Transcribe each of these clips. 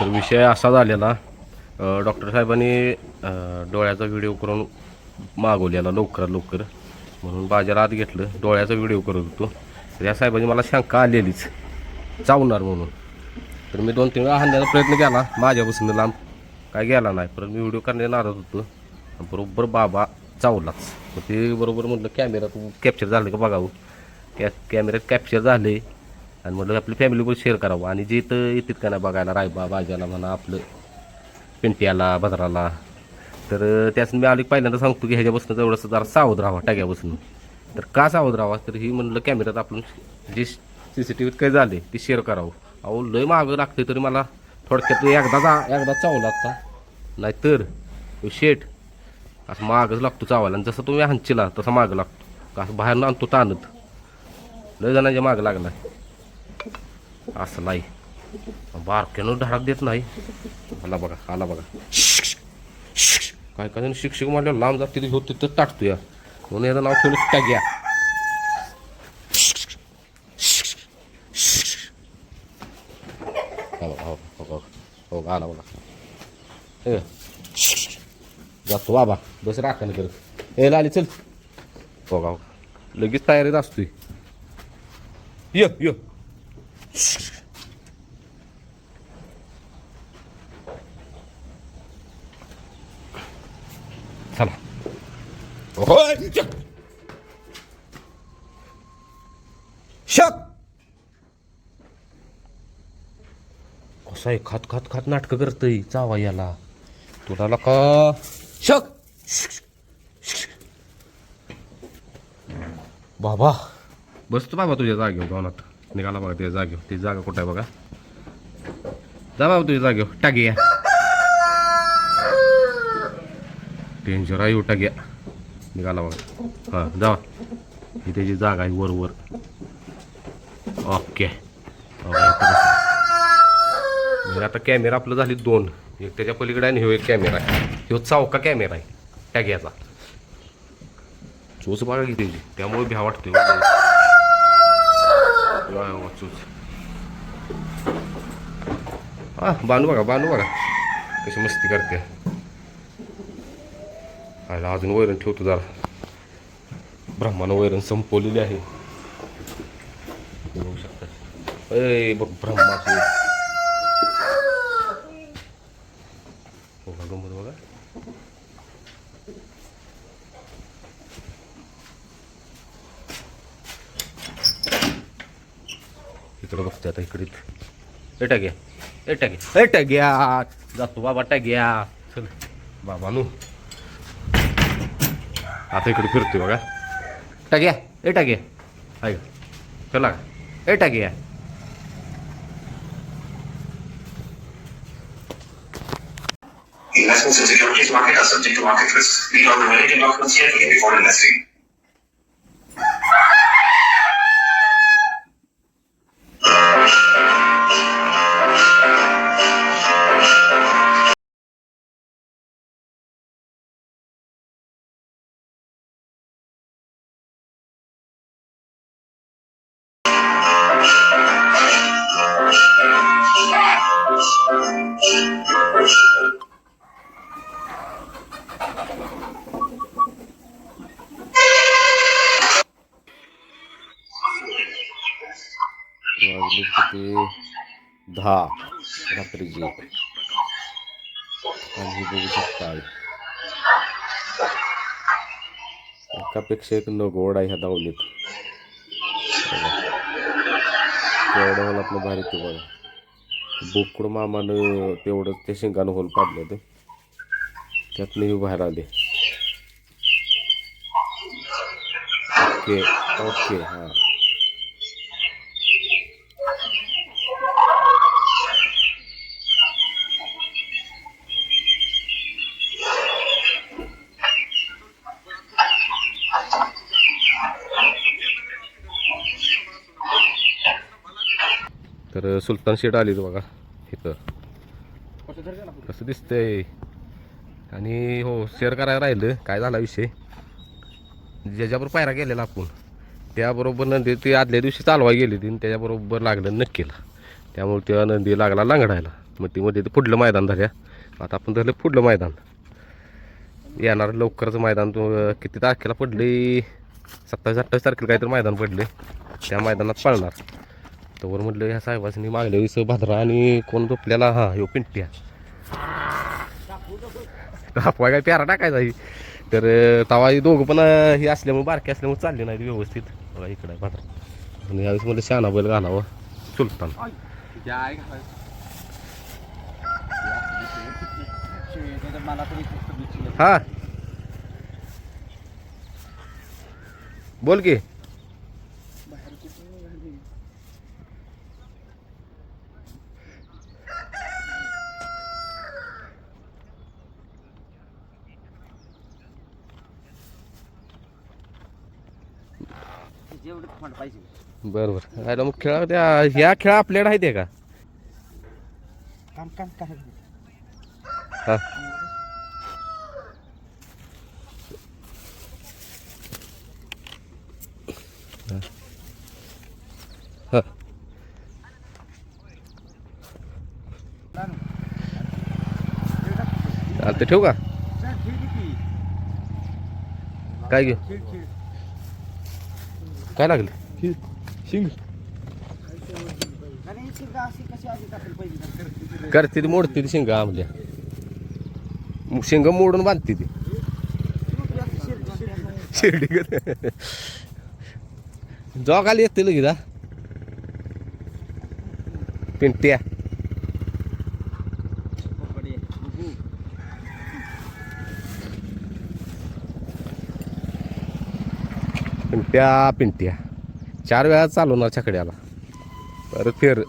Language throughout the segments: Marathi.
तर विषय असा झालेला डॉक्टर साहेबांनी डोळ्याचा व्हिडिओ करून मागवलेला लवकरात लवकर. म्हणून बाजारात घेतलं डोळ्याचा व्हिडिओ करत होतो. तर या साहेबांनी मला शंका आलेलीच. चावणार म्हणून. तर मी दोन तीन वेळा हाणण्याचा प्रयत्न केला. माझ्यापासून लांब काय गेला नाही. परत मी व्हिडिओ करण्याला नाराज होतो. बरोबर बाबा चावलाच. मग ते बरोबर म्हटलं कॅमेऱ्यात कॅप्चर झालं का बघावं. कॅ कॅमेऱ्यात कॅप्चर झाले. आणि म्हटलं आपली फॅमिलीवर शेअर करावं. आणि जे इथं येतात का नाही बघायला रायबा बाजाला म्हणा आपलं पिंट्याला बदराला तर त्याच मी आली पहिल्यांदा सांगतो की ह्याच्यापासून तेवढंसं जरा सावध राहावा टाक्यापासून. तर का सावध राहावा? तर ही म्हणलं कॅमेऱ्यात आपण जे सी सी टी व्हीत काही झाले ते शेअर करावं. अहो लय मागं लागते तरी मला थोडक्यात एकदा जा एकदा चावला आता. नाहीतर शेट असं मागच लागतो चावायला. आणि जसं तुम्ही हांचिला तसा मागं लागतो. का असं बाहेर आणतो ताणत. लय जणांच्या मागं लागला असं नाही. बारक्यानं धडक देत नाही. आला बघा आला बघा. काय काय शिक्षक म्हणल्यावर लांब जात तिथे होत तिथं टाकतो या म्हणून याचं नाव ठेवलं टॅग्या घ्या हो हो हो हो आला बघा हे जातो बाबा. बस राखण करत ए लाली चल. हो का लगेच तयारीत असतोय. ये ये. चला शक शक कसं आहे खात खात खात नाटकं करतय चावा याला तुला का शक बाबा बसतो बाबा तुझ्या जागेवर गावनात निघाला बघा त्या जागेवर. ती जागा कुठं आहे बघा? जा बाबा तुझ्या जागेवर. टाकी या डेंजर आहे हो, उठा घ्या. निघाला बघा. हां जा. ही त्याची जागा आहे वर वर. ओके म्हणजे आता कॅमेरा आपलं झाली दोन. एक त्याच्या पलीकडे आणि ह्यो एक कॅमेरा आहे. ह्यो चौका कॅमेरा आहे. टॅग्याचा चोच बघा की त्याची. त्यामुळे भ्या वाटते चोच हा बानू बघा बानू बघा कशी मस्ती करते आयला अजून वैरण ठेवतो जरा ब्रह्मानं वैरण संपवलेली आहे बघू शकता ए बघ ब्रह्माची बघा गंमत बघा इकडं बघते आता इकडे ए टाक्या ए टाक्या ए टाक्या जातो बाबा टाक्या चल बाबा नू आता इकडे फिरतोय बघा टाक्या ए टाक्या ऐक चला ए टाक्या Investments in securities market are subject to market risks. Read all the related documents carefully before investing. वाजले किती? दहा रात्रीची. आणि बघू शकता एकापेक्षा एक न गोड आहे ह्या दावणीत. तेवढं मला आपलं भारी ते बघा. बोकड मामानं तेवढं ते शिंगानं होल पाडलं ते त्यातनं हे बाहेर आले. ओके ओके हां. तर सुलतान शेट आली बघा इथं. कसं दिसतंय. आणि हो शेअर करायला राहिलं. काय झाला विषय? ज्याच्याबरोबर पायरा गेलेला आपण त्याबरोबर नंदी ती आदल्या दिवशी चालवाय गेली ती आणि त्याच्याबरोबर लागलं नक्कीला. त्यामुळे त्या नंदी लागला लांगडायला. मग ती मध्ये ते पुढलं मैदान झाल्या आता आपण धरलं पुढलं मैदान. येणार लवकरच मैदान. तो किती तारखेला पडले सत्तावीस अठ्ठावीस तारखेला काहीतरी मैदान पडले त्या मैदानात पळणार. तर म्हटलं ह्या साहेबांनी मागल्या वेळेस भाद्रा आणि कोण झोपल्याला हा ह्यो पिंट्या. आपवा काय प्यारा टाकायचा ही तर तवा दोघं पण हे असल्यामुळे बारके असल्यामुळे चालले नाही व्यवस्थित. बघा इकडं आहे भाद्रा. आणि यावेळेस म्हणलं शहाणा बैल घालावं. सुलतान हा. बोल की. बरं बरं राहिलं मग खेळा त्या ह्या खेळ आपल्याकडे आहेत हे का? हा. हा. चालतं ठेवू का? काय घेऊ? काय लागलं? शिंग. करते ती मोडते ती शिंग आमल्या शिंग मोडून बांधते ती. शिर्डी जो खाली येते लगेच हा. पिंट्या. पिंट्या पिंट्या. चार वेळा चालवणार छकड्याला. परत फेर.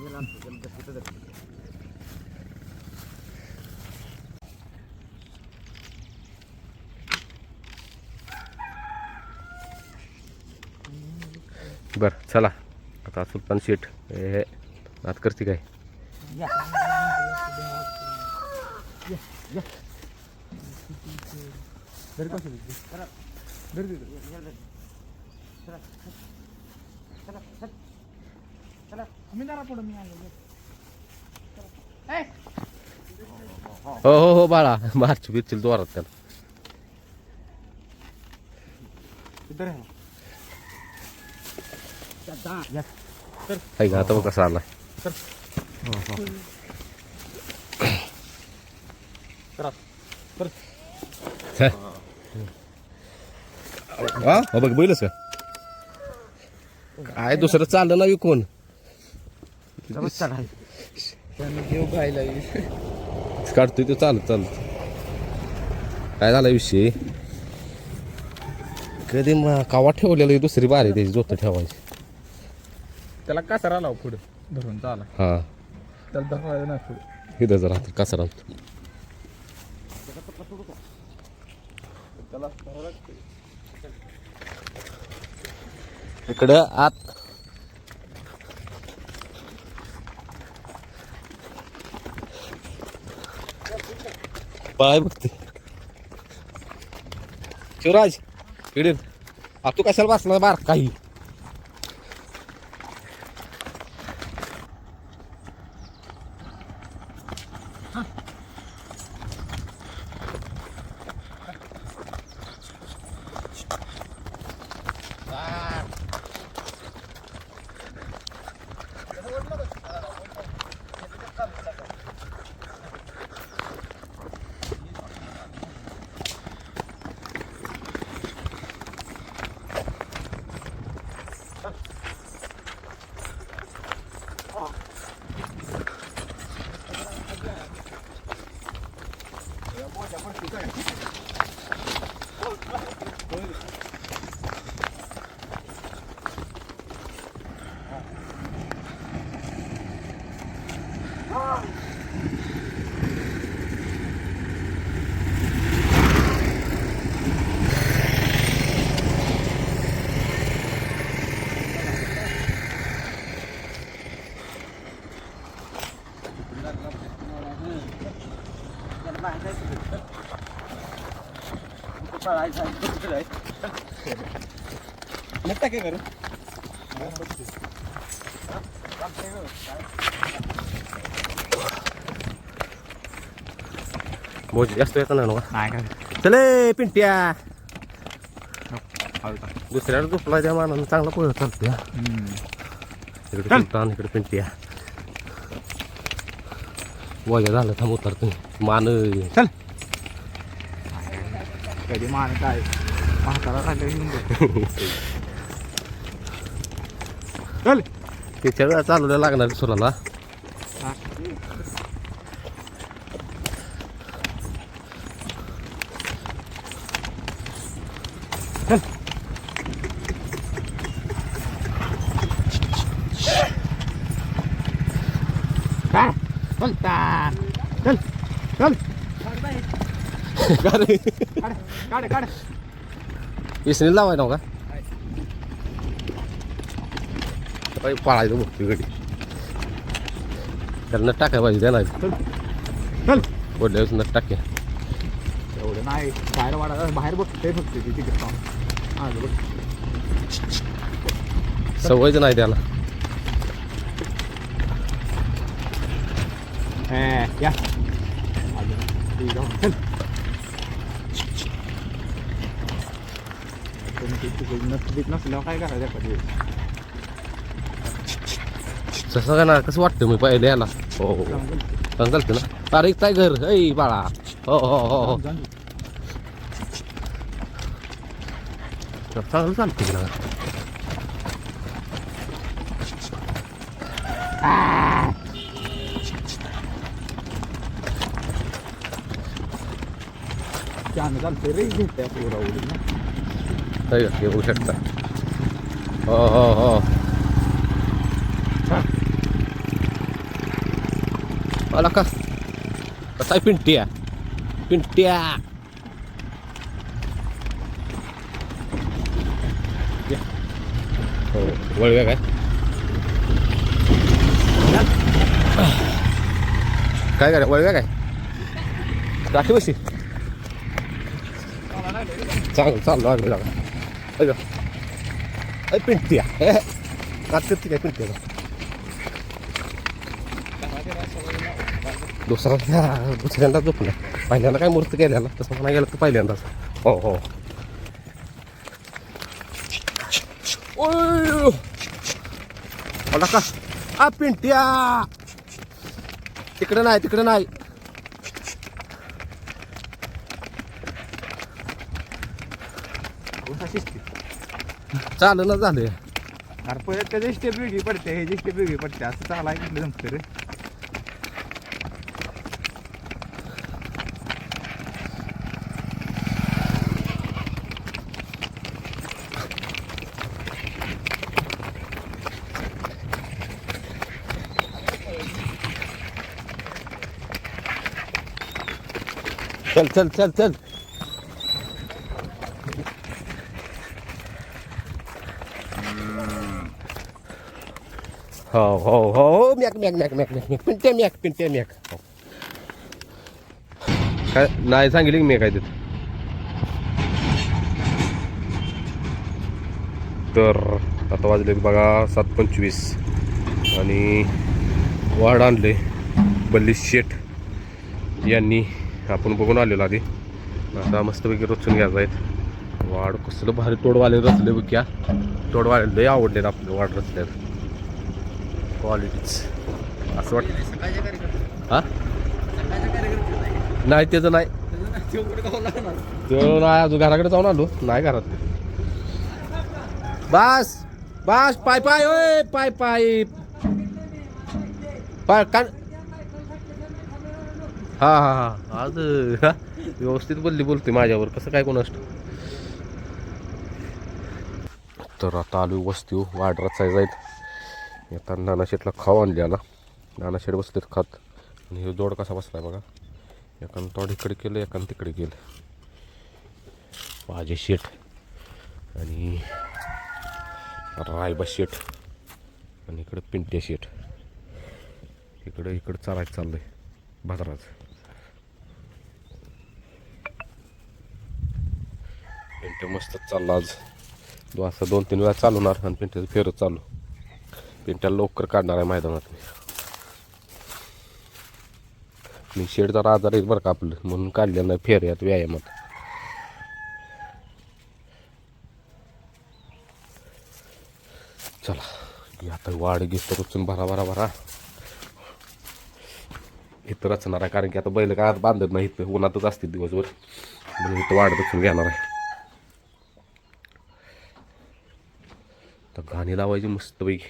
बर चला. आता सुलतान शेठ. हे नात करते काय? मी जरा पुढं मी आलो हो हो हो बाळा. मार्च बिरचिल जोरात त्याला. का आता बघ कसा आला. हा. हो बघ बैलच का? काय दुसरं चाललं ना कोण काढतोय तो चालत चालत. काय झाला विषय? कधी मग कावा ठेवलेलं दुसरी बारी त्याची जोत ठेवायची? त्याला कासारा लाव पुढे धरून चाला. हा. त्याला धरायला नाही पुढे. इथं जरा कसा राहतो त्याला. इकडं आत. पाय बघते. शिवराज इकडे आ तू कशाला बसला बार काही नक्का काय करू मोज जास्त येतं ना नाही काय चले पिंट्या. हळू का दुसऱ्याला झोपला त्या मानानं चांगला पळत चालतो या इकडे सुलतान इकडे पिंट्या. वजा झालं थांब उतरतो मान चल. कधी मान काय म्हातारा राहिलं येऊन बघ. चल त्याच्या वेळा चालवल्या लागणार सुराला हा. काय बोलता चल चल काढ काढ लावाय पाळायचं बघतो गडी त्याला नट टाकाय पाहिजे त्या नाही चल पडल्या नट टाक्या एवढं नाही बाहेर वाडा बाहेर फक्त तिकडे बघ. सवयच नाही त्याला. हे या. अजून नसल्यावर काय करायचं तसं काय ना कसं वाटतं मी पहिले याला? हो हो, हो. चांगलं. चालतं ना? अरे काय घर? ऐ बाळा. हो हो हो हो. चांगलं चालतं की ना छान चालतंय रे भेटते पोरा उडून येऊ शकता. हो हो हो. आला का? कसा आहे पिंट्या? पिंट्या. हो वळव्या काय? काय करा? वळव्या काय? राखी बशी. चांगलं चाललं आम्ही लागलं. अगं अय पिंट्या आज करते काय पिंट्या दुसरा दुसऱ्यांदा झोपला पहिल्यांदा काय मूर्त केल्याला तसं म्हणा गेलं तर पहिल्यांदाच हो हो ओय! आला का आ पिंट्या तिकडे नाही तिकडं नाही चालू ना झालं. अरे परत त्याची स्टेप वेगळी पडते ह्याची स्टेप वेगळी पडते. असं चालाय कुठलं जमतं रे. चल चल चल चल. हो हो हो हो मॅक मॅक मॅक मॅक मॅक मॅक पिंट्या मॅक पिंट्या मॅक काय नाही सांगितलं की मी काय तिथं तर आता वाजले बघा सात पंचवीस. आणि वाढ आणले बल्ली शेठ यांनी. आपण बघून आलेलो आधी. आता मस्तपैकी रचून घ्यायचं आहेत. वाढ कसलं भारी तोडवाले रचले बघ्या तोडवाले लय आवडले आपले वाढ रचल्यात. क्वालिटीच असं वाटतं. हा? नाही त्याचं नाही. तो नाही अजून घराकडे जाऊन आलो. नाही घरात. बस बस पाय पाय ओय पाय पाय. पाय कान. हा हा हा. आज व्यवस्थित बोलली बोलते माझ्यावर. कसं काय कोण तर आता आलो वस्ती वाढ रचाय जाईल आता नाना खाव खाऊ आणली आला नानाशेट बसलेत खात. आणि हे जोड कसा बसलाय बघा. एकानं तोड इकडे केलं एकानं तिकडे केलं. पाजे शेट आणि रायबा शेट आणि इकडं पिंट्या शेट इकडं इकडं चालायचं चाललं आहे भाद्राच पिंट्या मस्त चालला आज. असं दोन तीन वेळा चालवणार आणि पिंट्याचं फेरत चालू. पिंट्याला लवकर काढणार आहे मैदानात. मी मी शेड जरा आजार आहेत बरं का आपलं म्हणून काढलेलं नाही फेऱ्यात व्यायामात. चला आता वाढ घेतो रचून भरा भरा भरा. इथं रचणार आहे कारण की आता बैल काय बांधत नाही इथं उन्हातच असते दिवसभर. म्हणून इथं वाढ रचून घेणार आहे. तर गाणी लावायची मस्तपैकी.